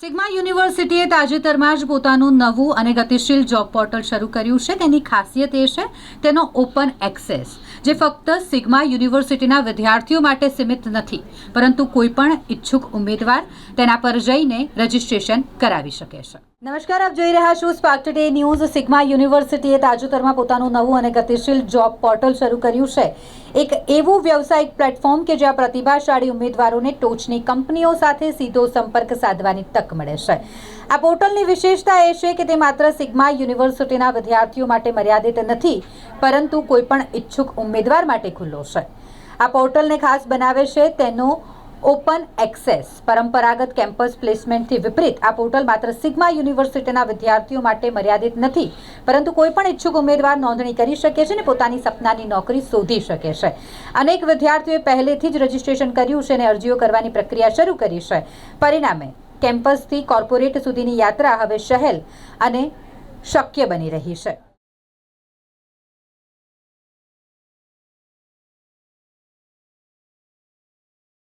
Sigma યુનિવર્સિટીએ તાજેતરમાં જ પોતાનું નવું અને ગતિશીલ જોબ પોર્ટલ શરૂ કર્યું છે. તેની ખાસિયત એ છે તેનો ઓપન એક્સેસ, જે ફક્ત સિગ્મા યુનિવર્સિટીના વિદ્યાર્થીઓ માટે સીમિત નથી, પરંતુ કોઈપણ ઈચ્છુક ઉમેદવાર તેના પર જઈને રજિસ્ટ્રેશન કરાવી શકે છે. નમસ્કાર, આપ જોઈ રહ્યા છો સ્પાર્ક ટુડે ન્યૂઝ સિગ્મા યુનિવર્સિટીએ તાજેતરમાં પોતાનું નવું અને ગતિશીલ જોબ પોર્ટલ શરૂ કર્યું છે. એક એવું વ્યવસાયિક પ્લેટફોર્મ કે જ્યાં પ્રતિભાશાળી ઉમેદવારોને ટોચની કંપનીઓ સાથે સીધો સંપર્ક સાધવાની તક મળે છે. આ પોર્ટલની વિશેષતા એ છે કે તે માત્ર સિગ્મા યુનિવર્સિટીના વિદ્યાર્થીઓ માટે મર્યાદિત નથી, પરંતુ કોઈપણ ઈચ્છુક ઉમેદવાર માટે ખુલ્લો છે. આ પોર્ટલને ખાસ બનાવે છે તેનો ઓપન એક્સેસ પરંપરાગત કેમ્પસ પ્લેસમેન્ટથી વિપરીત આ પોર્ટલ માત્ર સિગ્મા યુનિવર્સિટીના વિદ્યાર્થીઓ માટે મર્યાદિત નથી, પરંતુ કોઈ પણ ઈચ્છુક ઉમેદવાર નોંધણી કરી શકે છે અને પોતાની સપનાની નોકરી શોધી શકે છે. અનેક વિદ્યાર્થીઓએ પહેલેથી જ રજીસ્ટ્રેશન કર્યું છે અને અરજીઓ કરવાની પ્રક્રિયા શરૂ કરી છે. પરિણામે કેમ્પસથી કોર્પોરેટ સુધીની યાત્રા હવે સહેલ અને શક્ય બની રહી છે.